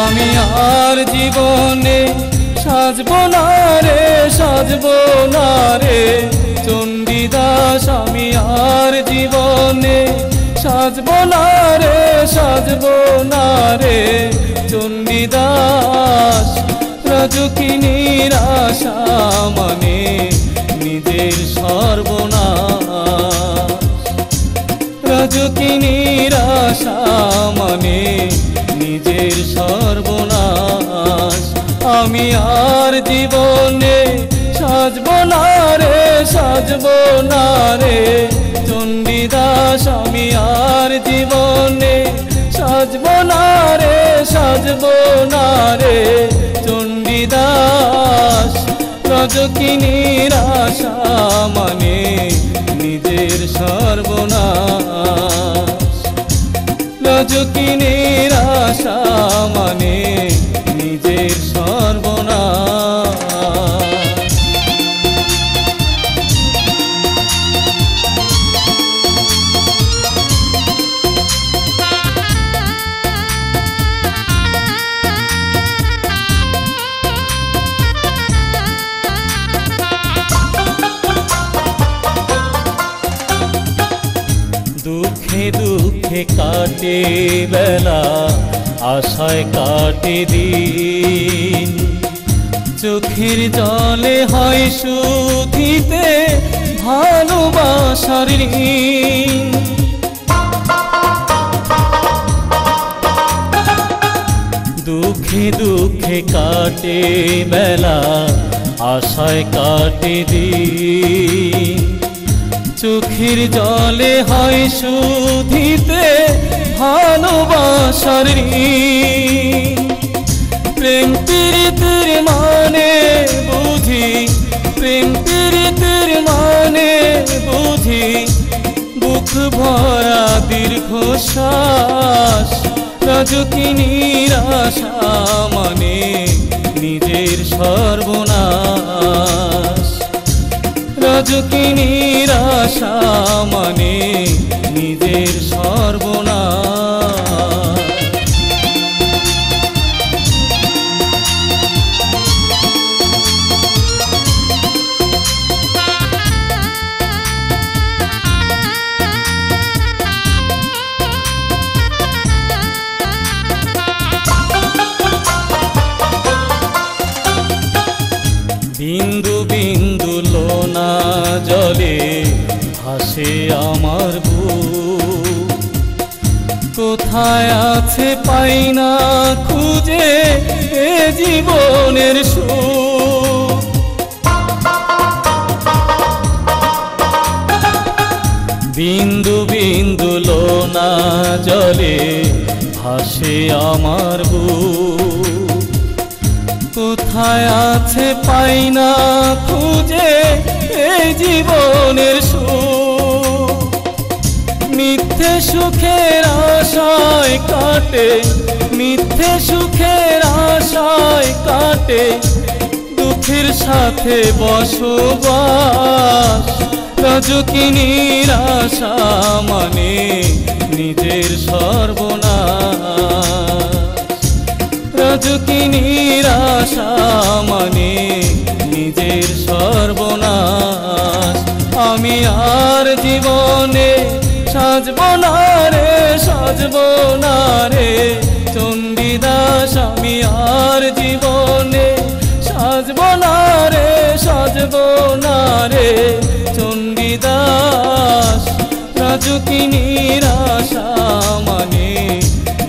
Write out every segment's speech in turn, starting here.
আমি আর জীবনে সাজবো না রে, সাজবো না রে। চণ্ডীদাস, আমি আর জীবনে সাজবো না রে, সাজবো না রে। চণ্ডীদাস, রাজকিনীর আশা মানে নিজের সর্বনাশ। সর্বনাশ। আমি আর জীবনে সাজব না রে, সাজব না রে। চণ্ডীদাস, আমি আর জীবনে সাজব না রে, সাজব না রে। চণ্ডীদাস, রজকিনীর আশা মানে নিজের সর্বনাশ। রজকিনীর আশা মানে দুঃখে কাটে বেলা, আশায় কাটে দিন। চোখের জলে হয় সুধিতে ভালোবাসার দুঃখে দুঃখে কাটে বেলা, আশায় কাটে দিন। চোখের জলে হয় সুধিতে ভালোবাসার। প্রেম প্রীতির মানে বুঝি, প্রেম প্রীতির মানে বুঝি বুক ভরা দীর্ঘশ্বাস রাজকিনীর আশা মানে নিজের সর্বনাশ রাজকিনীর আশা মানে নিজের সর্বনাশ। আমার বুক। কোথায় আছে পাই না খুঁজে এ জীবনের সুখ। বিন্দু বিন্দু লোনা জলে ভাসে আমার বুক। কোথায় আছে পাই না খুঁজে এই জীবনের সুখ। সুখের আশায় কাটে, মিথ্যে সুখের আশায় কাটে। দুঃখের সাথে বসবাস রাজকিনীর আশা মানে নিজের সর্বনাশ। রাজকিনীর আশা মানে নিজের সর্বনাশ। আমি আর জীবনে সাজব না রে, সাজব না রে। চণ্ডীদাস, আমি আর জীবনে সাজব না রে, সাজব না রে। চণ্ডীদাস, রাজকিনীর আশা মানে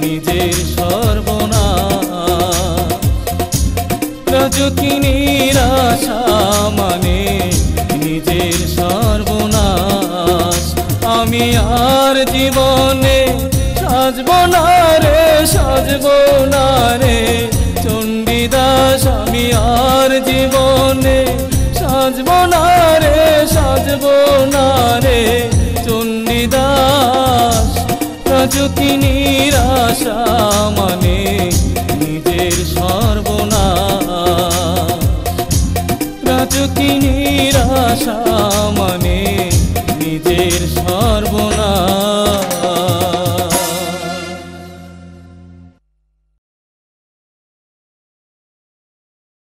নিজের সর্বনাশ। রাজকিনীর আশা আমি আর জীবনে সাজব না রে, সাজব না রে। চণ্ডীদাস, আমি আর জীবনে সাজব না রে, সাজব না রে। চণ্ডীদাস রাজকিনীর আশা মানে নিজের সর্বনাশ। রাজকিনীর আশা মানে